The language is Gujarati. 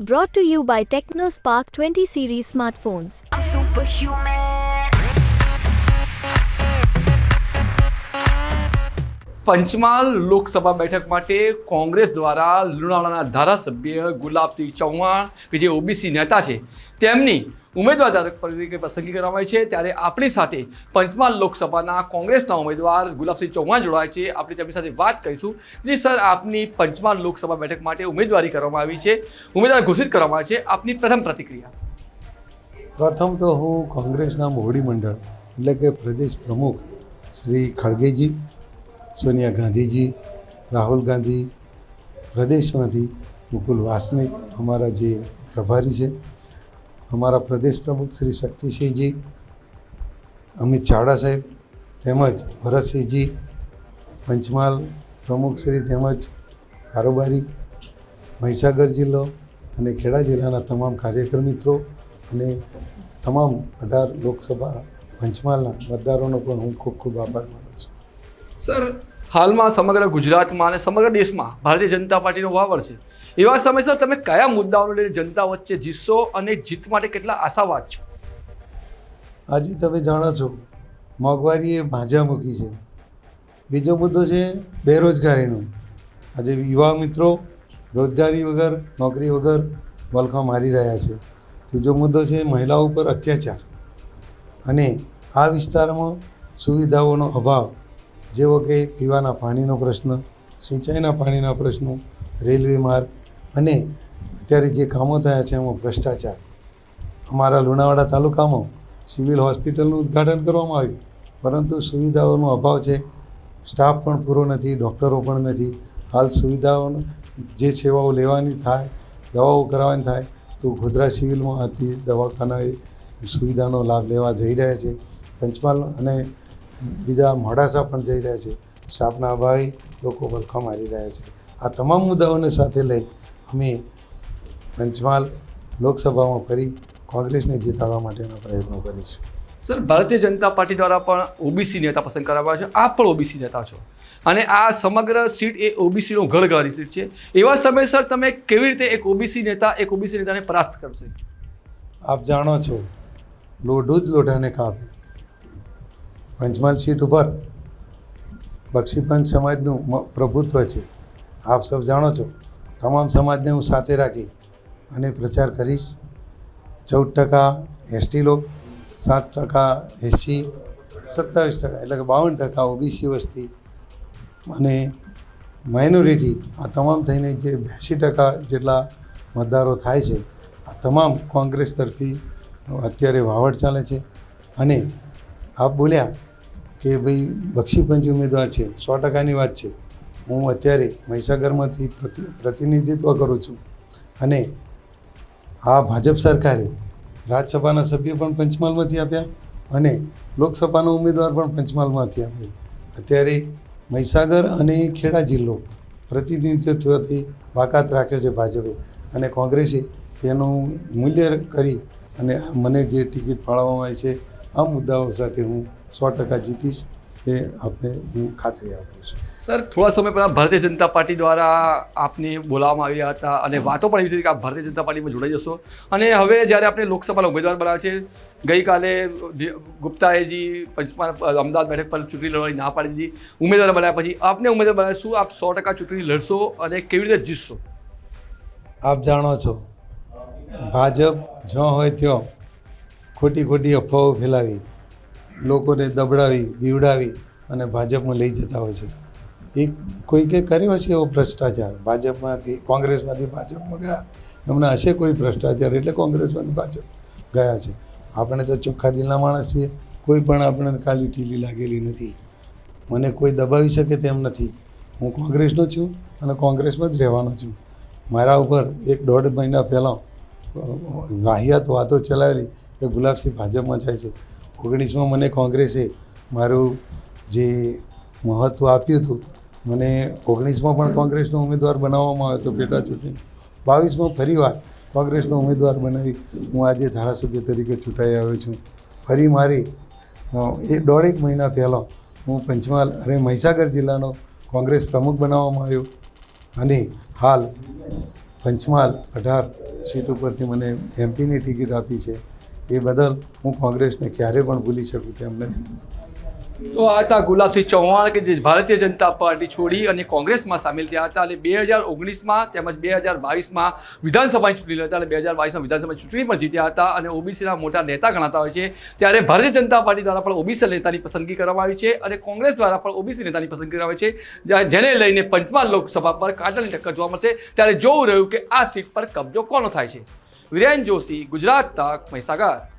Brought to you by TechnoSpark 20 series smartphones. I'm superhuman. Panchmahal Lok Sabha બેઠક માટે કોંગ્રેસ દ્વારા લુણાવાડાના ધારાસભ્ય ગુલાબસિંહ ચૌહાણ કે જે ઓબીસી નેતા છે તેમની ઉમેદવાર તરીકે પસંદગી કરવામાં આવી છે. ત્યારે આપણી સાથે પંચમહાલ લોકસભાના કોંગ્રેસના ઉમેદવાર ગુલાબસિંહ ચૌહાણ જોડાય છે. આપણે તેમની સાથે વાત કરીશું. જી સર, આપની પંચમહાલ લોકસભા બેઠક માટે ઉમેદવારી કરવામાં આવી છે. ઉમેદવાર ઘોષિત કરવામાં આવી છે. આપની પ્રથમ પ્રતિક્રિયા? પ્રથમ તો હું કોંગ્રેસના મોવડી મંડળ, એટલે કે પ્રદેશ પ્રમુખ શ્રી ખડગેજી, સોનિયા ગાંધીજી, રાહુલ ગાંધી, પ્રદેશમાંથી મુકુલ વાસનિક, અમારા જે પ્રભારી છે અમારા પ્રદેશ પ્રમુખ શ્રી શક્તિસિંહજી, અમિત ચાવડા સાહેબ તેમજ ભરતસિંહજી પંચમહાલ પ્રમુખ શ્રી તેમજ કારોબારી, મહીસાગર જિલ્લો અને ખેડા જિલ્લાના તમામ કાર્યકર મિત્રો અને તમામ અઢાર લોકસભા પંચમહાલના મતદારોનો પણ હું ખૂબ ખૂબ આભાર માનું છું. સર હાલમાં સમગ્ર ગુજરાતમાં અને સમગ્ર દેશમાં ભારતીય જનતા પાર્ટીનો વાવર છે. એવા સમયસર તમે કયા મુદ્દાઓને લઈને જનતા વચ્ચે જીતશો અને જીત માટે કેટલા આશાવાદ છો? આજે તમે જાણો છો, મોંઘવારીએ ભાંજા મૂકી છે. બીજો મુદ્દો છે બેરોજગારીનો. આજે યુવા મિત્રો રોજગારી વગર, નોકરી વગર વલખા મારી રહ્યા છે. ત્રીજો મુદ્દો છે મહિલાઓ ઉપર અત્યાચાર. અને આ વિસ્તારમાં સુવિધાઓનો અભાવ જેવો કે પીવાના પાણીનો પ્રશ્ન, સિંચાઈના પાણીના પ્રશ્નો, રેલવે માર્ગ અને અત્યારે જે કામો થયા છે એમાં ભ્રષ્ટાચાર. અમારા લુણાવાડા તાલુકામાં સિવિલ હોસ્પિટલનું ઉદ્ઘાટન કરવામાં આવ્યું. પરંતુ સુવિધાઓનો અભાવ છે. સ્ટાફ પણ પૂરો નથી, ડૉક્ટરો પણ નથી. હાલ સુવિધાઓનો, જે સેવાઓ લેવાની થાય, દવાઓ કરાવવાની થાય, તો ગોધરા સિવિલમાં હતી દવાખાનાએ સુવિધાનો લાભ લેવા જઈ રહ્યા છે. પંચમહાલ અને બીજા મોડાસા પણ જઈ રહ્યા છે. સ્ટાફના અભાવે લોકો વલખા મારી રહ્યા છે. આ તમામ મુદ્દાઓને સાથે લઈ અમે પંચમહાલ લોકસભામાં ફરી કોંગ્રેસને જીતાડવા માટેના પ્રયત્નો કરીશું. સર ભારતીય જનતા પાર્ટી દ્વારા પણ ઓબીસી નેતા પસંદ કરવામાં આવ્યા છે. આપ પણ ઓબીસી નેતા છો. અને આ સમગ્ર સીટ એ ઓબીસીનો ગળગળાની સીટ છે. એવા સમયસર તમે કેવી રીતે એક ઓબીસી નેતા એક ઓબીસી નેતાને પરાસ્ત કરશે? આપ જાણો છો લોઢું જ લોઢાને કાપે પંચમહાલ સીટ ઉપર બક્ષીપંચ સમાજનું પ્રભુત્વ છે. આપ સૌ જાણો છો, તમામ સમાજને હું સાથે રાખી અને પ્રચાર કરીશ. ચૌદ ટકા એસટી લોક, સાત ટકા એસસી, સત્તાવીસ ટકા એટલે કે બાવન ટકા ઓબીસી વસ્તી અને માઇનોરિટી, આ તમામ થઈને જે બ્યાસી ટકા જેટલા મતદારો થાય છે, આ તમામ કોંગ્રેસ તરફી અત્યારે વાવડ ચાલે છે. અને આપ બોલ્યા કે ભાઈ બક્ષીપંચ ઉમેદવાર છે, સો ટકાની વાત છે. હું અત્યારે મહીસાગરમાંથી પ્રતિ, પ્રતિનિધિત્વ કરું છું. અને આ ભાજપ સરકારે રાજ્યસભાના સભ્ય પણ પંચમહાલમાંથી આપ્યા અને લોકસભાનો ઉમેદવાર પણ પંચમહાલમાંથી આપ્યો. અત્યારે મહીસાગર અને ખેડા જિલ્લો પ્રતિનિધિત્વથી બાકાત રાખ્યો છે ભાજપે. અને કોંગ્રેસે તેનું મૂલ્ય કરી અને મને જે ટિકિટ ફાળવવામાં આવી છે, આ મુદ્દાઓ સાથે હું સો ટકા જીતીશ એ આપને હું ખાતરી આપું છું. સર થોડા સમય પહેલાં ભારતીય જનતા પાર્ટી દ્વારા આપને બોલાવવામાં આવ્યા હતા અને વાતો પણ એવી હતી કે આપ ભારતીય જનતા પાર્ટીમાં જોડાઈ જશો. અને હવે જ્યારે આપણે લોકસભાના ઉમેદવાર બનાવ્યા છે ગઈકાલે ગુપ્તાએજી પંચમાં અમદાવાદ બેઠક પર ચૂંટણી લડવાની ના પાડી દીધી. ઉમેદવાર બનાવ્યા પછી આપને ઉમેદવાર બનાવ્યા. શું આપ સો ટકા ચૂંટણી લડશો અને કેવી રીતે જીતશો? આપ જાણો છો ભાજપ જ્યાં હોય ત્યાં ખોટી ખોટી અફવાઓ ફેલાવી લોકોને દબડાવી, બીવડાવી અને ભાજપમાં લઈ જતા હોય છે. એક કોઈકે કર્યો હશે એવો ભ્રષ્ટાચાર? ભાજપમાંથી, કોંગ્રેસમાંથી ભાજપમાં ગયા? એમના હશે કોઈ ભ્રષ્ટાચાર? એટલે કોંગ્રેસમાંથી ભાજપ ગયા છે. આપણે તો ચોખ્ખા દિલના માણસ છીએ. કોઈ પણ આપણે કાલી ઢીલી લાગેલી નથી. મને કોઈ દબાવી શકે તેમ નથી. હું કોંગ્રેસનો છું અને કોંગ્રેસમાં જ રહેવાનો છું. મારા ઉપર એક દોઢ મહિના પહેલાં વાહિયાત વાતો ચલાવેલી કે ગુલાબસિંહ ભાજપમાં જાય છે. ઓગણીસમાં મને કોંગ્રેસે મારું જે મહત્ત્વ આપ્યું હતું, મને ઓગણીસમાં પણ કોંગ્રેસનો ઉમેદવાર બનાવવામાં આવ્યો હતો પેટા ચૂંટણી. બાવીસમાં ફરીવાર કોંગ્રેસનો ઉમેદવાર બનાવી હું આજે ધારાસભ્ય તરીકે ચૂંટાઈ આવ્યો છું. ફરી મારી એ દોઢેક મહિના પહેલાં હું પંચમહાલ અને મહીસાગર જિલ્લાનો કોંગ્રેસ પ્રમુખ બનાવવામાં આવ્યો અને હાલ પંચમહાલ અઢાર સીટ ઉપરથી મને એમપીની ટિકિટ આપી છે. એ બદલ હું કોંગ્રેસને ક્યારે પણ ભૂલી શકું તેમ નથી. તો આ હતા ગુલાબસિંહ ચૌહાણ કે જે ભારતીય જનતા પાર્ટી છોડી અને કોંગ્રેસમાં સામેલ થયા હતા. અને બે હજાર ઓગણીસમાં તેમજ બે હજાર બાવીસમાં વિધાનસભાની ચૂંટણી લડતા અને બે હજાર બાવીસમાં વિધાનસભાની ચૂંટણી પણ જીત્યા હતા અને ઓબીસીના મોટા નેતા ગણાતા હોય છે. ત્યારે ભારતીય જનતા પાર્ટી દ્વારા પણ ઓબીસી નેતાની પસંદગી કરવામાં આવી છે અને કોંગ્રેસ દ્વારા પણ ઓબીસી નેતાની પસંદગી કરવામાં આવી છે. જેને લઈને પંચમહાલ લોકસભા પર કાટલની ટક્કર જોવા મળશે. ત્યારે જોવું રહ્યું કે આ સીટ પર કબજો કોનો થાય છે? વિરેન જોશી ગુજરાત તક મહીસાગર